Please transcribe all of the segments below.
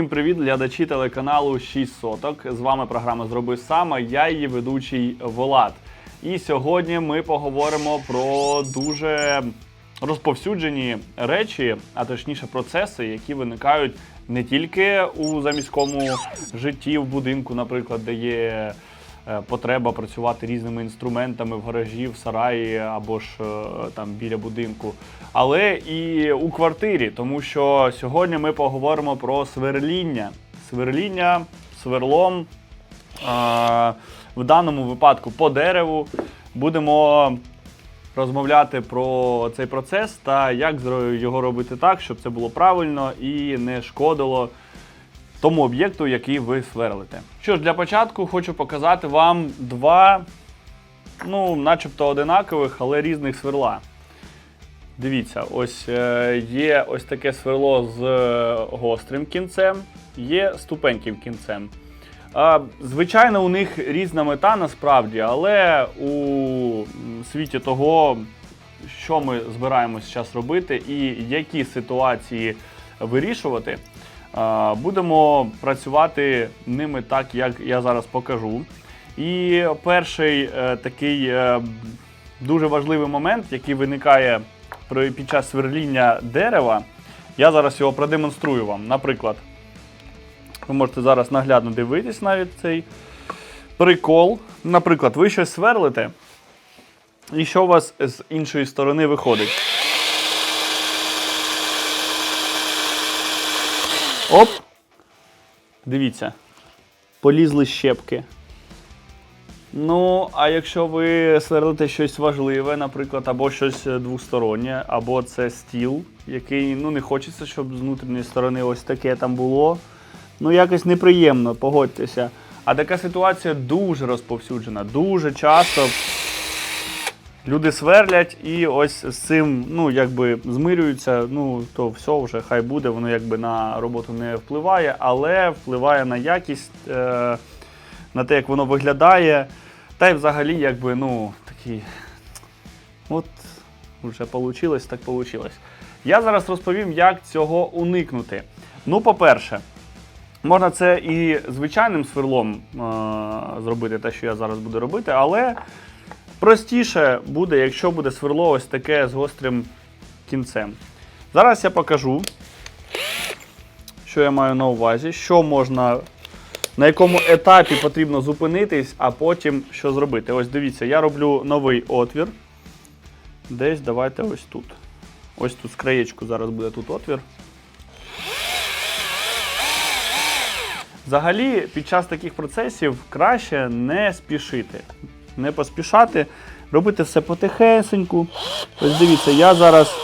Всім привіт, глядачі телеканалу 6 соток. З вами програма Зроби сама. Я її ведучий Волад. І сьогодні ми поговоримо про дуже розповсюджені речі, а точніше процеси, які виникають не тільки у заміському житті в будинку, наприклад, де є потреба працювати різними інструментами в гаражі, в сараї або ж е, там біля будинку, але і у квартирі, тому що сьогодні ми поговоримо про сверління. Сверління сверлом. е, В даному випадку по дереву будемо розмовляти про цей процес та як його робити так, щоб це було правильно і не шкодило тому об'єкту, який ви сверлите. Що ж, для початку хочу показати вам два, ну, начебто одинакових, але різних сверла. Дивіться, ось е, є ось таке сверло з е, гострим кінцем, є з тупеньким кінцем. Звичайно, у них різна мета насправді, але у світі того, що ми збираємось зараз робити і які ситуації вирішувати, будемо працювати ними так, як я зараз покажу. І перший е, такий е, дуже важливий момент, який виникає під час сверління дерева, я зараз його продемонструю вам. Наприклад, ви можете зараз наглядно дивитись навіть цей прикол. Наприклад, ви щось сверлите, і що у вас з іншої сторони виходить? Оп! Дивіться. Полізли щепки. Ну, а якщо ви сверлите щось важливе, наприклад, або щось е, двостороннє, або це стіл, який ну не хочеться, щоб з внутрішньої сторони ось таке там було. Ну, якось неприємно, погодьтеся. А така ситуація дуже розповсюджена. Дуже часто люди сверлять і ось з цим, ну, якби змирюються, ну, то все вже хай буде, воно якби на роботу не впливає, але впливає на якість, е, на те, як воно виглядає. Та й взагалі, якби, ну, такий. От вже вийшло, так вийшло. Я зараз розповім, як цього уникнути. Ну, по-перше, Можна це і звичайним сверлом е- зробити, те, що я зараз буду робити, але простіше буде, якщо буде сверло ось таке з гострим кінцем. Зараз я покажу, що я маю на увазі, що можна, на якому етапі потрібно зупинитись, а потім що зробити. Ось дивіться, я роблю новий отвір. Десь давайте ось тут. Ось тут з краєчку зараз буде тут отвір. Взагалі, під час таких процесів краще не спішити. Не поспішати, робити все потихесеньку. Ось дивіться, я зараз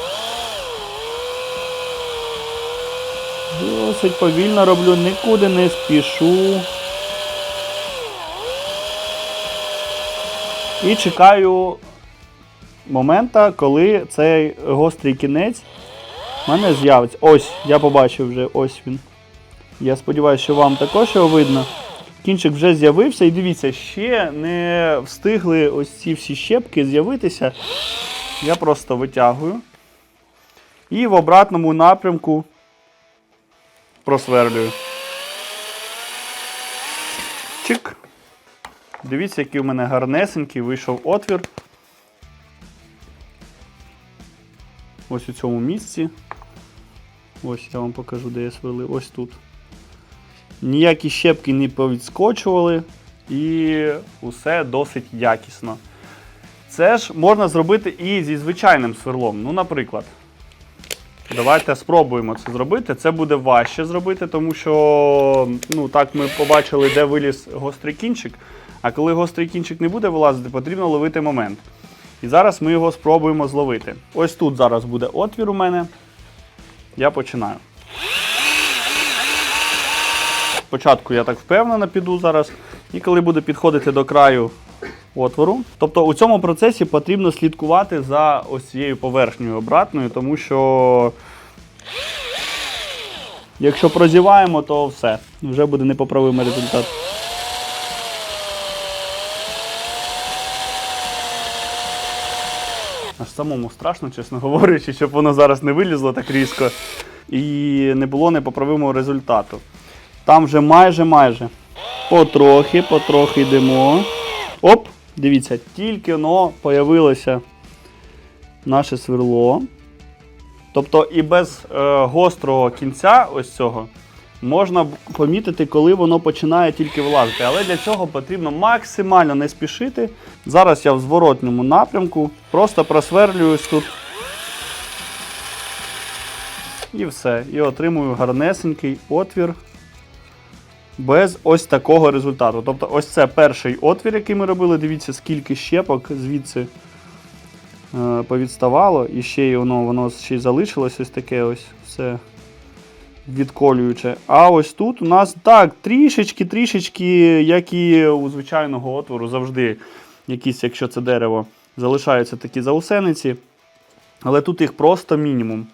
досить повільно роблю, нікуди не спішу. І чекаю момента, коли цей гострий кінець в мене з'явиться. Ось, я побачив вже, ось він. Я сподіваюся, що вам також його видно. Кінчик вже з'явився, і дивіться, ще не встигли ось ці всі щепки з'явитися. Я просто витягую. І в обратному напрямку просверлюю. Чик. Дивіться, який у мене гарнесенький вийшов отвір. Ось у цьому місці. Ось я вам покажу, де я сверлив. Ось тут. Ніякі щепки не повідскочували, і усе досить якісно. Це ж можна зробити і зі звичайним сверлом. Ну, наприклад, давайте спробуємо це зробити. Це буде важче зробити, тому що ну, так ми побачили, де виліз гострий кінчик. А коли гострий кінчик не буде вилазити, потрібно ловити момент. І зараз ми його спробуємо зловити. Ось тут зараз буде отвір у мене. Я починаю. Спочатку я так впевнено піду зараз, і коли буду підходити до краю отвору. Тобто у цьому процесі потрібно слідкувати за ось цією поверхнею обратною, тому що якщо прозіваємо, то все, вже буде непоправимий результат. Аж самому страшно, чесно говорячи, щоб воно зараз не вилізло так різко. і не було непоправимого результату. Там вже майже майже. Потрохи, потрохи йдемо. Оп! Дивіться, тільки воно появилося наше сверло. Тобто і без е, гострого кінця ось цього можна помітити, коли воно починає тільки влазити. Але для цього потрібно максимально не спішити. Зараз я в зворотньому напрямку просто просверлююсь тут. І все. І отримую гарнесенький отвір без ось такого результату. Тобто, ось це перший отвір, який ми робили. Дивіться, скільки щепок звідси е, повідставало, і ще й воно, воно ще й залишилось ось таке ось все відколююче. А ось тут у нас так, трішечки, трішечки, як і у звичайного отвору, завжди якісь, якщо це дерево, залишаються такі заусениці. Але тут їх просто мінімум.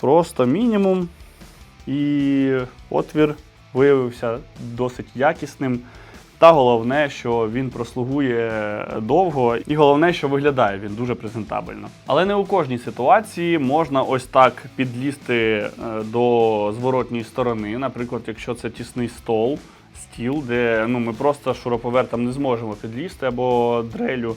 Просто мінімум. І отвір виявився досить якісним. Та головне, що він прослугує довго, і головне, що виглядає він дуже презентабельно. Але не у кожній ситуації можна ось так підлізти е, до зворотньої сторони. Наприклад, якщо це тісний стол, стіл, де ну, ми просто шуруповертом не зможемо підлізти, або дрелю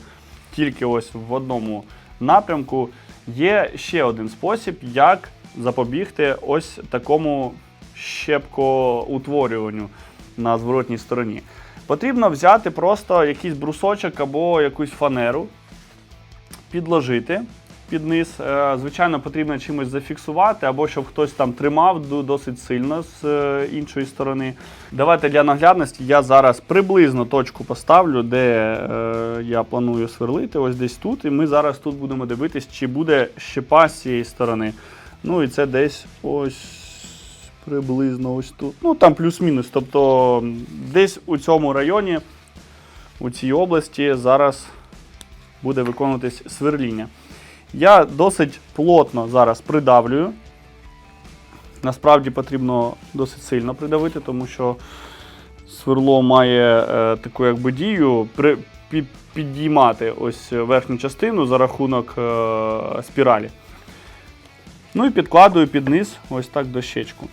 тільки ось в одному напрямку. Є ще один спосіб, як запобігти ось такому щепкоутворюванню на зворотній стороні. Потрібно взяти просто якийсь брусочок або якусь фанеру, підложити під низ. Е, Звичайно, потрібно чимось зафіксувати, або щоб хтось там тримав досить сильно з е, іншої сторони. Давайте для наглядності я зараз приблизно точку поставлю, де е, я планую сверлити, ось десь тут. І ми зараз тут будемо дивитись, чи буде щепа з цієї сторони. Ну і це десь ось приблизно ось тут. Ну там плюс-мінус. Тобто десь у цьому районі, у цій області, зараз буде виконуватись сверління. Я досить плотно зараз придавлюю. Насправді потрібно досить сильно придавити, тому що сверло має е, таку якби дію при, під, підіймати ось верхню частину за рахунок е, спіралі. Ну і підкладую під низ ось так дощечку.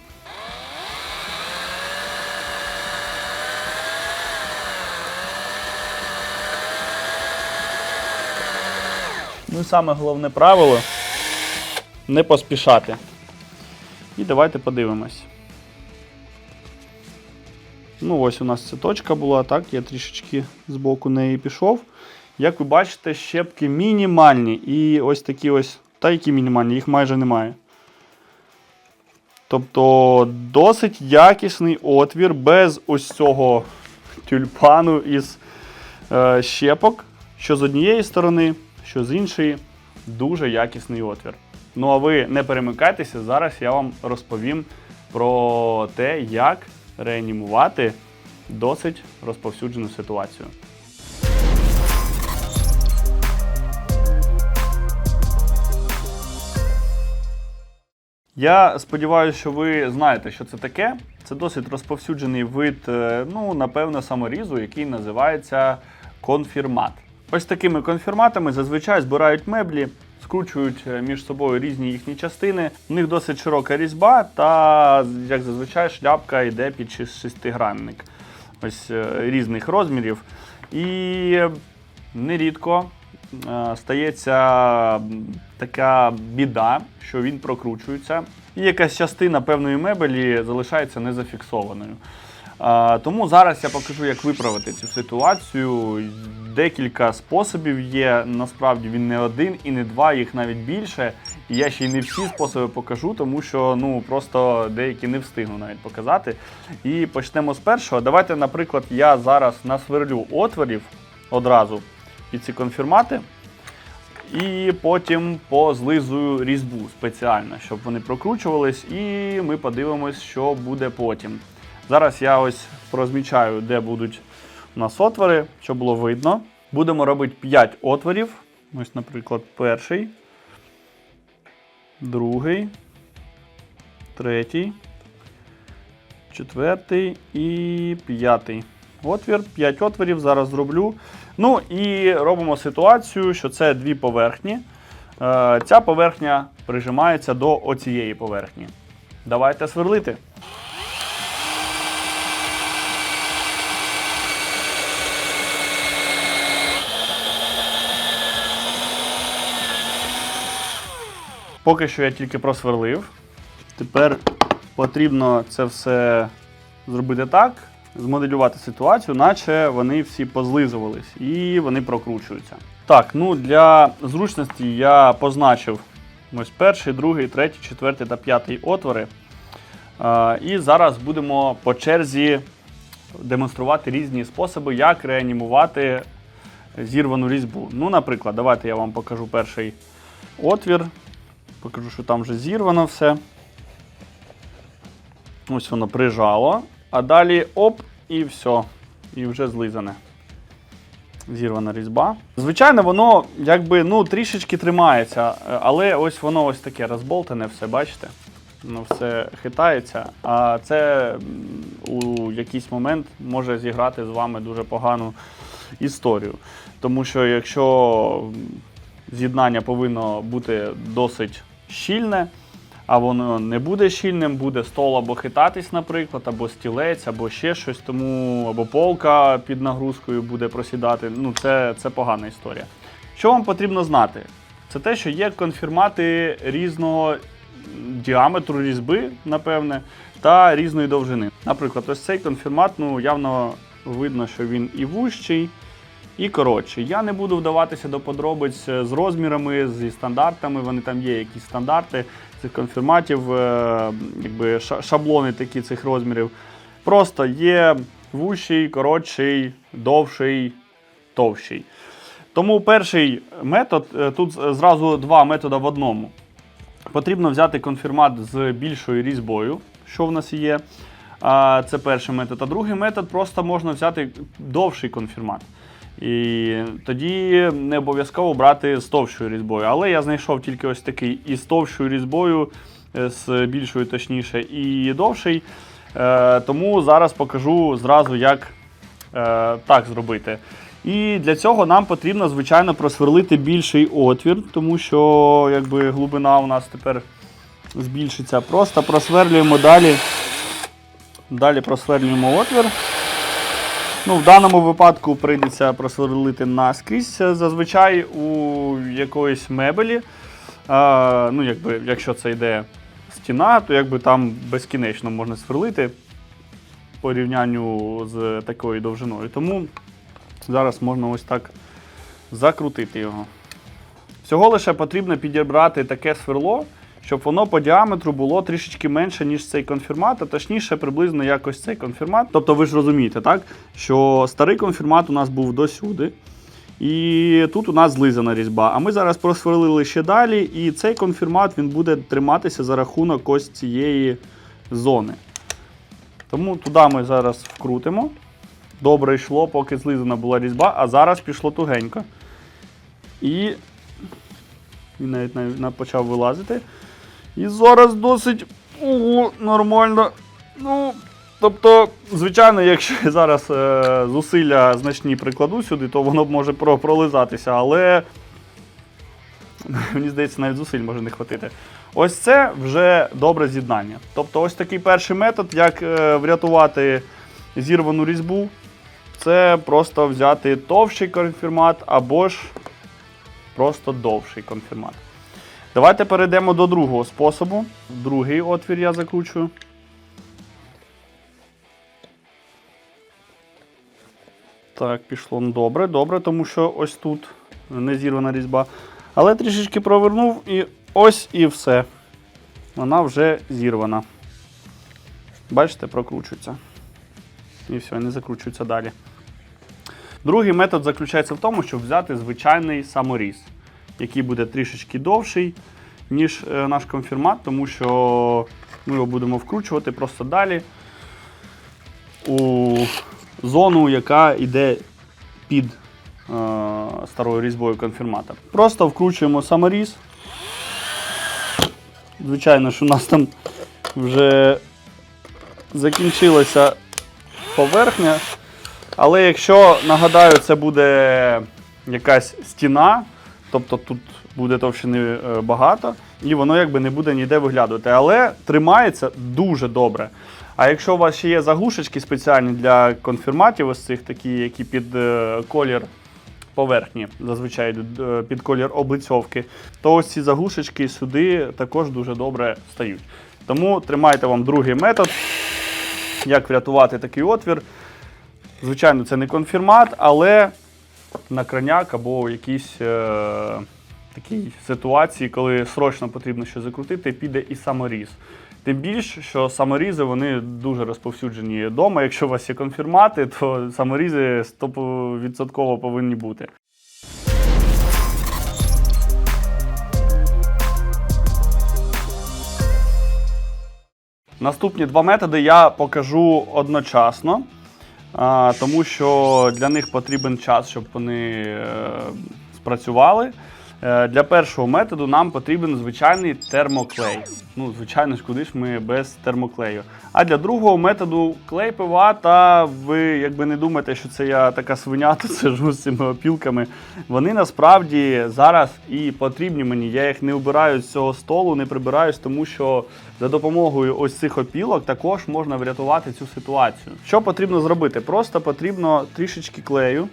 Ну і саме головне правило не поспішати. І давайте подивимось. Ну, ось у нас ця точка була, так, я трішечки з боку неї пішов. Як ви бачите, щепки мінімальні. І ось такі ось, та які мінімальні, їх майже немає. Тобто досить якісний отвір без ось цього тюльпану із е, щепок, що з однієї сторони, що з іншої. Дуже якісний отвір. Ну а ви не перемикайтеся, зараз я вам розповім про те, як реанімувати досить розповсюджену ситуацію. Я сподіваюся, що ви знаєте, що це таке. Це досить розповсюджений вид, е, ну, напевно, саморізу, який називається конфірмат. Ось такими конфірматами зазвичай збирають меблі, скручують е, між собою різні їхні частини. У них досить широка різьба, та, як зазвичай, шляпка йде під шестигранник. Ось е, різних розмірів. І нерідко е, стається така біда, що він прокручується, і якась частина певної мебелі залишається незафіксованою. Тому зараз я покажу, як виправити цю ситуацію. Декілька способів є. Насправді він не один і не два, їх навіть більше. І я ще й не всі способи покажу, тому що ну просто деякі не встигну навіть показати. І почнемо з першого. Давайте, наприклад, я зараз насверлю отворів одразу під ці конфірмати. І потім позлизую різьбу спеціально, щоб вони прокручувались, і ми подивимось, що буде потім. Зараз я ось розмічаю, де будуть у нас отвори, щоб було видно. Будемо робити 5 отворів. Ось, наприклад, перший, другий, третій, четвертий і п'ятий. Отвір, 5 отворів зараз зроблю. Ну і робимо ситуацію, що це дві поверхні. Е, Ця поверхня прижимається до оцієї поверхні. давайте сверлити. Поки що я тільки просверлив. Тепер потрібно це все зробити так, змоделювати ситуацію, наче вони всі позлизувались і вони прокручуються. Так, ну для зручності я позначив ось перший, другий, третій, четвертий та п'ятий отвори. І зараз будемо по черзі демонструвати різні способи, як реанімувати зірвану різьбу. Ну, наприклад, давайте я вам покажу перший отвір. Покажу, що там вже зірвано все. Ось воно прижало. А далі оп, і все. І вже злизане. Зірвана різьба. Звичайно, воно якби ну, трішечки тримається, але ось воно ось таке розболтане, все, бачите? Воно все хитається. А це у якийсь момент може зіграти з вами дуже погану історію. Тому що якщо з'єднання повинно бути досить щільне, а воно не буде щільним, буде стол або хитатись, наприклад, або стілець, або ще щось, тому або полка під нагрузкою буде просідати. Ну, це, це погана історія. Що вам потрібно знати? Це те, що є конфірмати різного діаметру різьби, напевне, та різної довжини. Наприклад, ось цей конфірмат, ну явно видно, що він і вущий, і коротший. Я не буду вдаватися до подробиць е, з розмірами, зі стандартами. Вони там є якісь стандарти цих конфірматів, е, якби шаблони такі цих розмірів. Просто є вущий, коротший, довший, товщий. Тому перший метод е, тут зразу два методи в одному. Потрібно взяти конфірмат з більшою різьбою, що в нас є. Це перший метод. А другий метод просто можна взяти довший конфірмат. І тоді не обов'язково брати з товщою різьбою. Але я знайшов тільки ось такий і з товщою різьбою, е, з більшою точніше, і довший. Е, Тому зараз покажу зразу, як е, так зробити. І для цього нам потрібно, звичайно, просверлити більший отвір, тому що якби, глибина у нас тепер збільшиться. Просто просверлюємо далі. Далі просверлюємо отвір. Ну, В даному випадку прийдеться просверлити наскрізь. Зазвичай у якоїсь мебелі, а, ну, якби, якщо це йде стіна, то якби там безкінечно можна сверлити порівнянню з такою довжиною. Тому зараз можна ось так закрутити його. Всього лише потрібно підібрати таке сверло, щоб воно по діаметру було трішечки менше, ніж цей конфірмат, а точніше приблизно якось цей конфірмат. Тобто ви ж розумієте, так? що старий конфірмат у нас був досюди. І тут у нас злизана різьба. А ми зараз просверлили ще далі, і цей конфірмат він буде триматися за рахунок ось цієї зони. Тому туди ми зараз вкрутимо. Добре йшло, поки злизана була різьба, а зараз пішло тугенько. І він навіть навіть почав вилазити. І зараз досить ого, нормально. Ну, тобто, звичайно, якщо я зараз е, зусилля значні прикладу сюди, то воно б може про- пролизатися, але мені здається, навіть зусиль може не хватити. Ось це вже добре з'єднання. Тобто, ось такий перший метод, як е, врятувати зірвану різьбу, це просто взяти товщий конфірмат або ж просто довший конфірмат. Давайте перейдемо до другого способу. Другий отвір я закручую. Так, пішло добре, добре, тому що ось тут не зірвана різьба. Але трішечки провернув і ось і все. Вона вже зірвана. Бачите, прокручується. І все, не закручується далі. Другий метод заключається в тому, щоб взяти звичайний саморіз, який буде трішечки довший, ніж е, наш конфірмат, тому що ми його будемо вкручувати просто далі у зону, яка йде під е, старою різьбою конфірмата. Просто вкручуємо саморіз. Звичайно, що у нас там вже закінчилася поверхня. Але якщо, нагадаю, це буде якась стіна, тобто тут буде товщини е, багато, і воно якби не буде ніде виглядувати. Але тримається дуже добре. А якщо у вас ще є заглушечки спеціальні для конфірматів, ось цих такі, які під е, колір поверхні, зазвичай е, під колір облицьовки, то ось ці заглушечки сюди також дуже добре стають. Тому тримайте вам другий метод, як врятувати такий отвір. Звичайно, це не конфірмат, але на краняк або в якійсь е, такій ситуації, коли срочно потрібно щось закрутити, піде і саморіз. Тим більше, що саморізи вони дуже розповсюджені вдома. Якщо у вас є конфірмати, то саморізи 100% повинні бути. Наступні два методи я покажу одночасно, тому що для них потрібен час, щоб вони е, спрацювали. Е, Для першого методу нам потрібен звичайний термоклей. Ну, звичайно ж, куди ж ми без термоклею. А для другого методу клей ПВА, та ви якби не думаєте, що це я така свиня, то сижу з цими опілками. Вони насправді зараз і потрібні мені. Я їх не обираю з цього столу, не прибираюсь, тому що за допомогою ось цих опілок також можна врятувати цю ситуацію. Що потрібно зробити? Просто потрібно трішечки клею.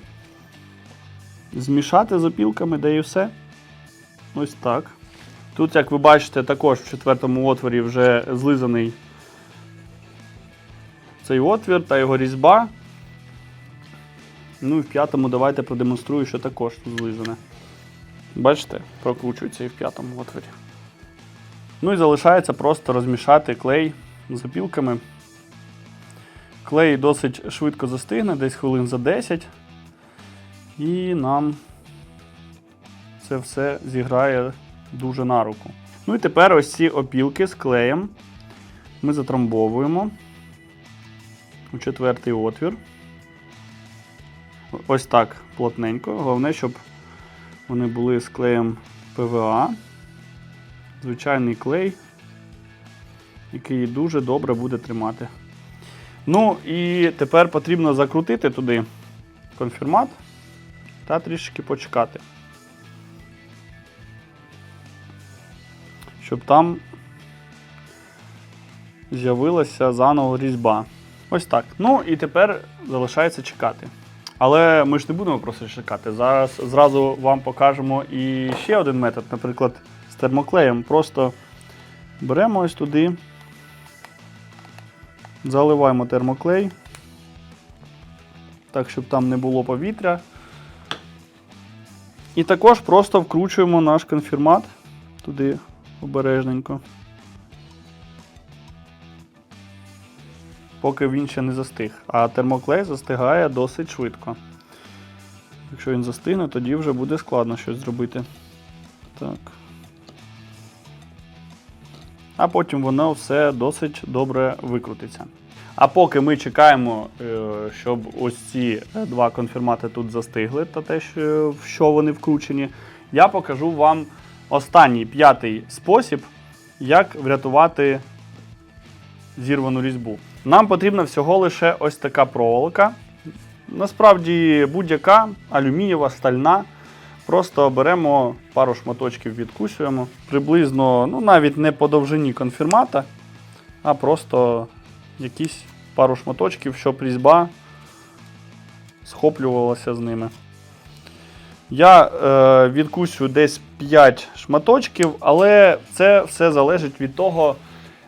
Змішати з опілками, де і все. Ось так. Тут, як ви бачите, також в четвертому отворі вже злизаний цей отвір та його різьба. Ну і в п'ятому давайте продемонструю, що також злизане. Бачите, прокручується і в п'ятому отворі. Ну і залишається просто розмішати клей з опілками. Клей досить швидко застигне, десь хвилин за 10. І нам це все зіграє дуже на руку. Ну і тепер ось ці опілки з клеєм ми затрамбовуємо у четвертий отвір. Ось так плотненько. Головне, щоб вони були з клеєм ПВА. Звичайний клей, який дуже добре буде тримати. Ну і тепер потрібно закрутити туди конфірмат та трішки почекати. Щоб там з'явилася заново різьба. Ось так. Ну і тепер залишається чекати. Але ми ж не будемо просто чекати. Зараз зразу вам покажемо і ще один метод, наприклад, з термоклеєм. Просто беремо ось туди, заливаємо термоклей, так, щоб там не було повітря. І також просто вкручуємо наш конфірмат туди обережненько. Поки він ще не застиг. А термоклей застигає досить швидко. Якщо він застигне, тоді вже буде складно щось зробити. Так. А потім воно все досить добре викрутиться. А поки ми чекаємо, е, щоб ось ці е, два конфірмати тут застигли, та те, в що вони вкручені, я покажу вам останній п'ятий спосіб, як врятувати зірвану різьбу. Нам потрібна всього лише ось така проволока. Насправді будь-яка алюмінієва, стальна. Просто беремо пару шматочків, відкусуємо. Приблизно, ну навіть не по довжині конфірмата, а просто якісь пару шматочків, щоб різьба схоплювалася з ними. Я е, відкусю десь 5 шматочків, але це все залежить від того,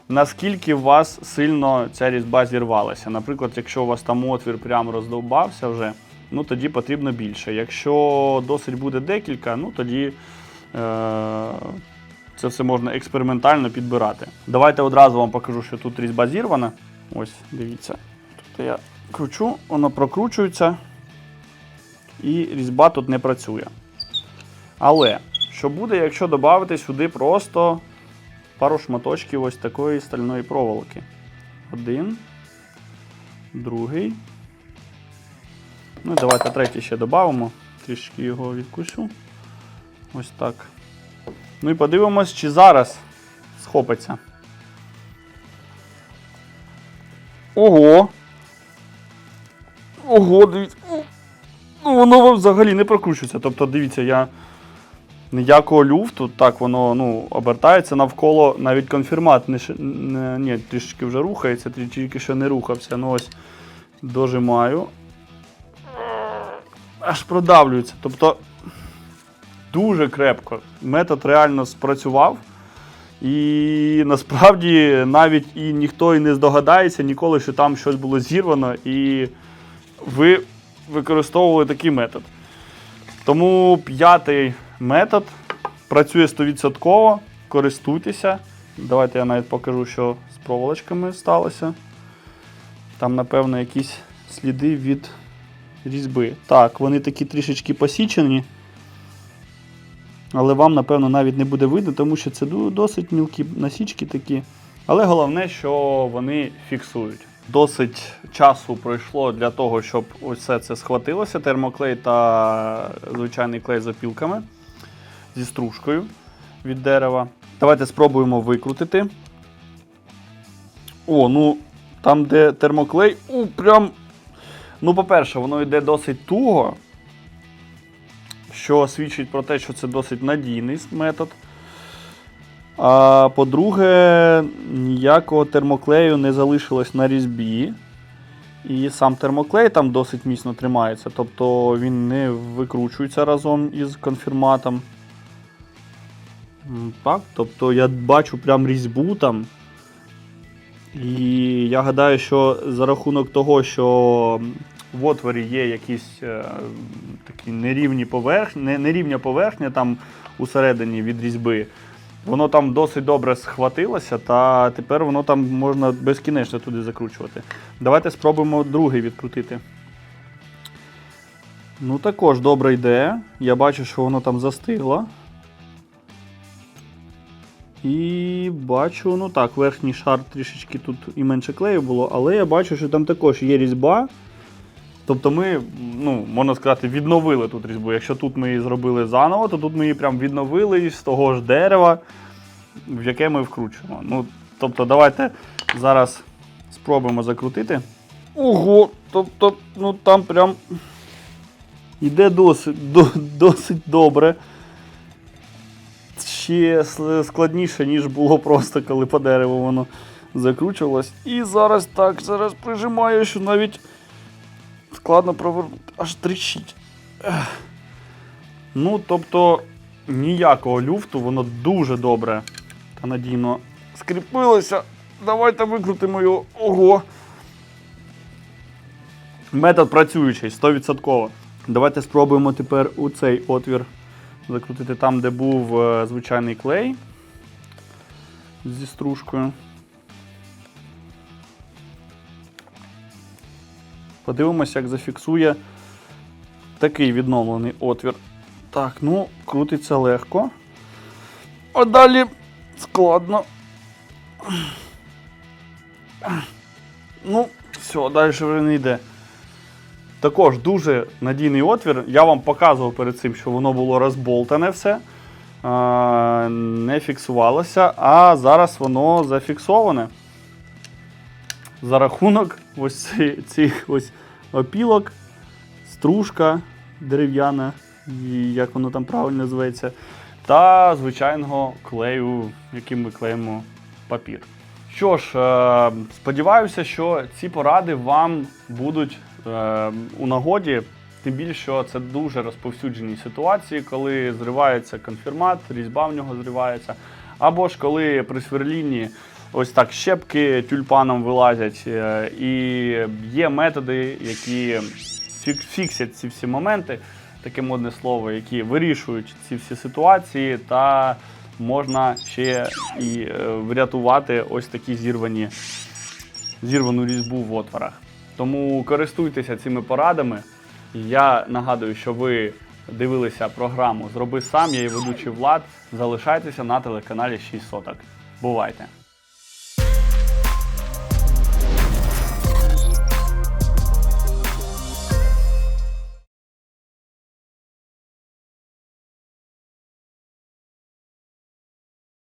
наскільки у вас сильно ця різьба зірвалася. Наприклад, якщо у вас там отвір прямо роздовбався вже, ну тоді потрібно більше. Якщо досить буде декілька, ну тоді е, це все можна експериментально підбирати. Давайте одразу вам покажу, що тут різьба зірвана. Ось, дивіться. Тобто я кручу, воно прокручується і різьба тут не працює. Але що буде, якщо додати сюди просто пару шматочків ось такої стальної проволоки? Один, другий. Ну і давайте третій ще додамо. Трішки його відкусю. Ось так. Ну і подивимось, чи зараз схопиться. Ого! Ого, дивіться. Ну, воно взагалі не прокручується. Тобто, дивіться, я ніякого люфту, так воно ну, обертається навколо навіть конфірмат. Не, не, ні, трішечки вже рухається, трішки ще не рухався. Ну ось дожимаю. Аж продавлюється. Тобто дуже крепко. Метод реально спрацював. І насправді навіть і ніхто і не здогадається ніколи, що там щось було зірвано, і ви використовували такий метод. Тому п'ятий метод працює 100%, користуйтеся. Давайте я навіть покажу, що з проволочками сталося. Там, напевно, якісь сліди від різьби. Так, вони такі трішечки посічені. Але вам, напевно, навіть не буде видно, тому що це досить мілкі насічки такі. Але головне, що вони фіксують. Досить часу пройшло для того, щоб все це схватилося. Термоклей та звичайний клей з опілками зі стружкою від дерева. Давайте спробуємо викрутити. О, ну там, де термоклей, у, прям. Ну, по-перше, воно йде досить туго що свідчить про те, що це досить надійний метод. А по-друге, ніякого термоклею не залишилось на різьбі. І сам термоклей там досить міцно тримається, тобто він не викручується разом із конфірматом. Так, тобто я бачу прям різьбу там. І я гадаю, що за рахунок того, що в отворі є якісь е, такі нерівні поверхні, не, нерівня поверхня там усередині від різьби, воно там досить добре схватилося, та тепер воно там можна безкінечно туди закручувати. Давайте спробуємо другий відкрутити. Ну, також добре йде. Я бачу, що воно там застигло. І бачу, ну так, верхній шар трішечки тут і менше клею було, але я бачу, що там також є різьба. Тобто ми, ну, можна сказати, відновили тут різьбу. Якщо тут ми її зробили заново, то тут ми її прям відновили з того ж дерева, в яке ми вкручуємо. Ну, тобто, давайте зараз спробуємо закрутити. Ого! Тобто, ну там прям йде досить, до, досить добре. Ще складніше, ніж було просто, коли по дереву воно закручувалось. І зараз так, зараз прижимаю, що навіть складно провернути, аж тріщить. Ну, тобто, ніякого люфту, воно дуже добре та надійно скріпилося. Давайте викрутимо його. Ого. Метод працюючий, 100%. Давайте спробуємо тепер у цей отвір закрутити там, де був е, звичайний клей зі стружкою. Подивимося, як зафіксує такий відновлений отвір. Так, ну, крутиться легко. А далі складно. Ну, все, далі вже не йде. Також дуже надійний отвір. Я вам показував перед цим, що воно було розболтане все, не фіксувалося, а зараз воно зафіксоване. За рахунок ось цих ось опілок, стружка дерев'яна, як воно там правильно називається, та звичайного клею, яким ми клеїмо папір. Що ж, е, сподіваюся, що ці поради вам будуть е, у нагоді. Тим більше, що це дуже розповсюджені ситуації, коли зривається конфірмат, різьба в нього зривається. Або ж коли при сверлінні ось так щепки тюльпаном вилазять. е, І є методи, які фіксять ці всі моменти, таке модне слово, які вирішують ці всі ситуації, та можна ще і е, врятувати ось такі зірвані, зірвану різьбу в отворах. Тому користуйтеся цими порадами. Я нагадую, що ви дивилися програму Зроби сам, я її ведучий Влад. Залишайтеся на телеканалі 6 соток. Бувайте!